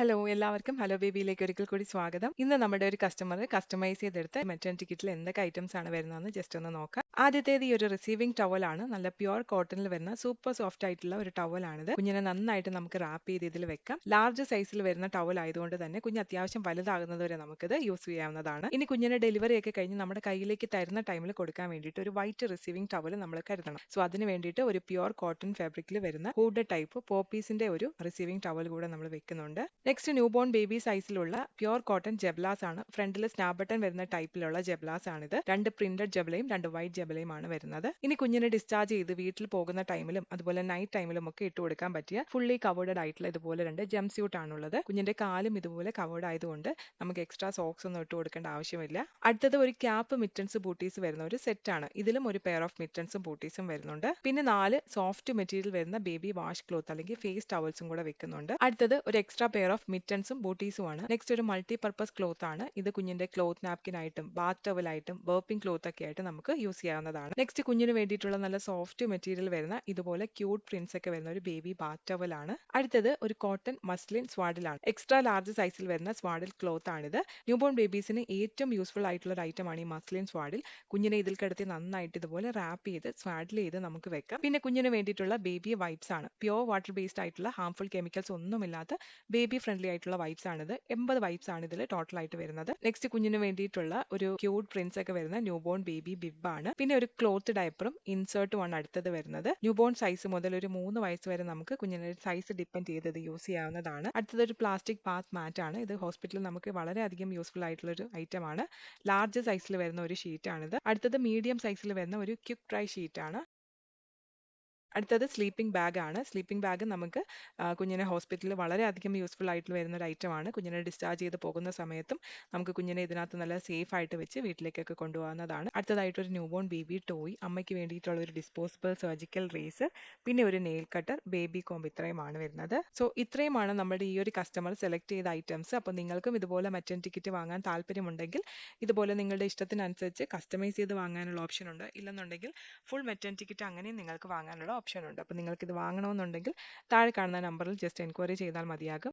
Hello എല്ലാവർക്കും hello ബേബിയിലേക്ക് ഒരിക്കൽ കൂടി സ്വാഗതം. ഇന്ന് നമ്മുടെ ഒരു കസ്റ്റമർ കസ്റ്റമൈസ് ചെയ്തെടുത്ത് മെറ്റേണിറ്റി ടിക്കറ്റിൽ എന്തൊക്കെ ഐറ്റംസ് ആണ് വരുന്നതെന്ന് ജസ്റ്റ് ഒന്ന് നോക്കാം. ആദ്യത്തേത് ഈ ഒരു റിസീവിംഗ് ടവൽ ആണ്. നല്ല പ്യുവർ കോട്ടണിൽ വരുന്ന സൂപ്പർ സോഫ്റ്റ് ആയിട്ടുള്ള ഒരു ടവൽ ആണിത്. കുഞ്ഞിനെ നന്നായിട്ട് നമുക്ക് റാപ്പ് ചെയ്ത് ഇതിൽ വെക്കാം. ലാർജ് സൈസിൽ വരുന്ന ടവൽ ആയതുകൊണ്ട് തന്നെ കുഞ്ഞ് അത്യാവശ്യം വലുതാകുന്നത് വരെ നമുക്കിത് യൂസ് ചെയ്യാവുന്നതാണ്. ഇനി കുഞ്ഞിനെ ഡെലിവറി ഒക്കെ കഴിഞ്ഞ് നമ്മുടെ കയ്യിലേക്ക് തരുന്ന ടൈമിൽ കൊടുക്കാൻ വേണ്ടിയിട്ട് ഒരു വൈറ്റ് റിസീവിംഗ് ടവൽ നമ്മൾ കരുതണം. സോ അതിന് വേണ്ടിയിട്ട് ഒരു പ്യുവർ കോട്ടൺ ഫാബ്രിക്കിൽ വരുന്ന ഹൂഡ് ടൈപ്പ് പോപ്പീസിന്റെ ഒരു റിസീവിംഗ് ടവൽ കൂടെ നമ്മൾ വെക്കുന്നുണ്ട്. നെക്സ്റ്റ് ന്യൂ ബോൺ ബേബി സൈസിലുള്ള പ്യുവർ കോട്ടൺ ജബ്ലാസ് ആണ്. ഫ്രണ്ടിൽ സ്നാബട്ടൺ ബട്ടൺ വരുന്ന ടൈപ്പിലുള്ള ജബ്ലാസ് ആണിത്. രണ്ട് പ്രിന്റഡ് ജബ്ലയും രണ്ട് വൈറ്റ് ആണ് വരുന്നത്. ഇനി കുഞ്ഞിനെ ഡിസ്ചാർജ് ചെയ്ത് വീട്ടിൽ പോകുന്ന ടൈമിലും അതുപോലെ നൈറ്റ് ടൈമിലും ഒക്കെ ഇട്ട് കൊടുക്കാൻ പറ്റിയ ഫുള്ളി കവേർഡ് ആയിട്ടുള്ള ഇതുപോലെ രണ്ട് ജം സ്യൂട്ട് ആണുള്ളത്. കുഞ്ഞിന്റെ കാലും ഇതുപോലെ കവേർഡ് ആയതുകൊണ്ട് നമുക്ക് എക്സ്ട്രാ സോക്സ് ഒന്നും ഇട്ട് കൊടുക്കേണ്ട ആവശ്യമില്ല. അടുത്തത് ഒരു ക്യാപ്പ് മിറ്റൻസ് ബൂട്ടീസ് വരുന്ന ഒരു സെറ്റ് ആണ്. ഇതിലും ഒരു പെയർ ഓഫ് മിറ്റൻസും ബൂട്ടീസും വരുന്നുണ്ട്. പിന്നെ നാല് സോഫ്റ്റ് മെറ്റീരിയൽ വരുന്ന ബേബി വാഷ് ക്ലോത്ത് അല്ലെങ്കിൽ ഫേസ് ടവൽസും കൂടെ വെക്കുന്നുണ്ട്. അടുത്തത് ഒരു എക്സ്ട്രാ പെയർ ഓഫ് മിറ്റൻസും ബൂട്ടീസും ആണ്. നെക്സ്റ്റ് ഒരു മൾട്ടി പർപ്പസ് ക്ലോത്ത് ആണ്. ഇത് കുഞ്ഞിന്റെ ക്ലോത്ത് നാപ്കിൻ ആയിട്ടും ബാത്ത് ടവലായിട്ടും ബർപ്പിംഗ് ക്ലോത്ത് ഒക്കെ ആയിട്ട് നമുക്ക് യൂസ് ചെയ്യാവുന്നതാണ്. നെക്സ്റ്റ് കുഞ്ഞിന് വേണ്ടിയിട്ടുള്ള നല്ല സോഫ്റ്റ് മെറ്റീരിയൽ വരുന്ന ഇതുപോലെ ക്യൂട്ട് പ്രിന്റ്സ് ഒക്കെ വരുന്ന ഒരു ബേബി ബാത്ത് ആണ്. അടുത്തത് ഒരു കോട്ടൺ മസ്ലിൻ സ്വാഡിലാണ് എക്സ്ട്രാ ലാർജ് സൈസിൽ വരുന്ന സ്വാഡിൽ ക്ലോത്ത് ആണിത്. ന്യൂബോൺ ബേബീസിന് ഏറ്റവും യൂസ്ഫുൾ ആയിട്ടുള്ള ഒരു ഐറ്റം ആണ് ഈ മസ്ലിൻ സ്വാഡിൽ കുഞ്ഞിനെ ഇതിൽ കിടത്തി നന്നായിട്ട് ഇതുപോലെ റാപ്പ് ചെയ്ത് സ്വാഡിൽ ചെയ്ത് നമുക്ക് വെക്കാം. പിന്നെ കുഞ്ഞിന് വേണ്ടിയിട്ടുള്ള ബേബി വൈപ്സ് ആണ്. പ്യോർ വാട്ടർ ബേസ്ഡ് ആയിട്ടുള്ള ഹാംഫുൾ കെമിക്കൽസ് ഒന്നുമില്ലാത്ത ബേബി ഫ്രണ്ട്ലി ആയിട്ടുള്ള വൈപ്സ് ആണിത്. എൺപത് വൈപ്സ് ആണ് ഇതിൽ ടോട്ടൽ ആയിട്ട് വരുന്നത്. നെക്സ്റ്റ് കുഞ്ഞിന് വേണ്ടിയിട്ടുള്ള ഒരു ക്യൂട്ട് പ്രിന്റ്സ് ഒക്കെ വരുന്ന ന്യൂ ബോൺ ബേബി ബിബ് ആണ്. പിന്നെ ഒരു ക്ലോത്ത് ഡയപ്പറും ഇൻസേർട്ട് ആണ് അടുത്തത് വരുന്നത്. ന്യൂ ബോൺ സൈസ് മുതൽ ഒരു മൂന്ന് വയസ്സ് വരെ നമുക്ക് കുഞ്ഞിനെ സൈസ് ഡിപ്പെൻഡ് ചെയ്തത് യൂസ് ചെയ്യാവുന്നതാണ്. അടുത്തത് ഒരു പ്ലാസ്റ്റിക് ബാത്ത് മാറ്റ് ആണ്. ഇത് ഹോസ്പിറ്റലിൽ നമുക്ക് വളരെയധികം യൂസ്ഫുൾ ആയിട്ടുള്ള ഒരു ഐറ്റം ആണ് ലാർജ് സൈസിൽ വരുന്ന ഒരു ഷീറ്റ് ആണിത്. അടുത്തത് മീഡിയം സൈസിൽ വരുന്ന ഒരു ക്യുക്ക് ഡ്രൈ ഷീറ്റ് ആണ്. അടുത്തത് സ്ലീപ്പിംഗ് ബാഗ് ആണ്. സ്ലീപ്പിംഗ് ബാഗ് നമുക്ക് കുഞ്ഞിനെ ഹോസ്പിറ്റലിൽ വളരെയധികം യൂസ്ഫുൾ ആയിട്ട് വരുന്ന ഒരു ആണ്. കുഞ്ഞിനെ ഡിസ്ചാർജ് ചെയ്ത് പോകുന്ന സമയത്തും നമുക്ക് കുഞ്ഞിനെ ഇതിനകത്ത് നല്ല സേഫ് ആയിട്ട് വെച്ച് വീട്ടിലേക്കൊക്കെ കൊണ്ടുപോകുന്നതാണ് അടുത്തതായിട്ട് ഒരു ന്യൂബോൺ ബേബി ടോയ് അമ്മയ്ക്ക് വേണ്ടിയിട്ടുള്ള ഒരു ഡിസ്പോസിബിൾ സർജിക്കൽ റേസ് പിന്നെ ഒരു നെയിൽ കട്ടർ ബേബി കോംബ് ഇത്രയുമാണ് വരുന്നത്. സോ ഇത്രയുമാണ് നമ്മുടെ ഈ ഒരു കസ്റ്റമർ സെലക്ട് ചെയ്ത ഐറ്റംസ് അപ്പോൾ നിങ്ങൾക്കും ഇതുപോലെ മറ്റൻ ടിക്കറ്റ് വാങ്ങാൻ താല്പര്യമുണ്ടെങ്കിൽ ഇതുപോലെ നിങ്ങളുടെ ഇഷ്ടത്തിനനുസരിച്ച് കസ്റ്റമൈസ് ചെയ്ത് വാങ്ങാനുള്ള ഓപ്ഷൻ ഉണ്ട്. ഇല്ലെന്നുണ്ടെങ്കിൽ ഫുൾ മെറ്റൻ ടിക്കറ്റ് അങ്ങനെയും നിങ്ങൾക്ക് വാങ്ങാനുള്ള ഓപ്ഷൻ ഉണ്ട്. അപ്പോൾ നിങ്ങൾക്ക് ഇത് വാങ്ങണമെന്നുണ്ടെങ്കിൽ താഴെ കാണുന്ന നമ്പറിൽ ജസ്റ്റ് എൻക്വയറി ചെയ്താൽ മതിയാകും.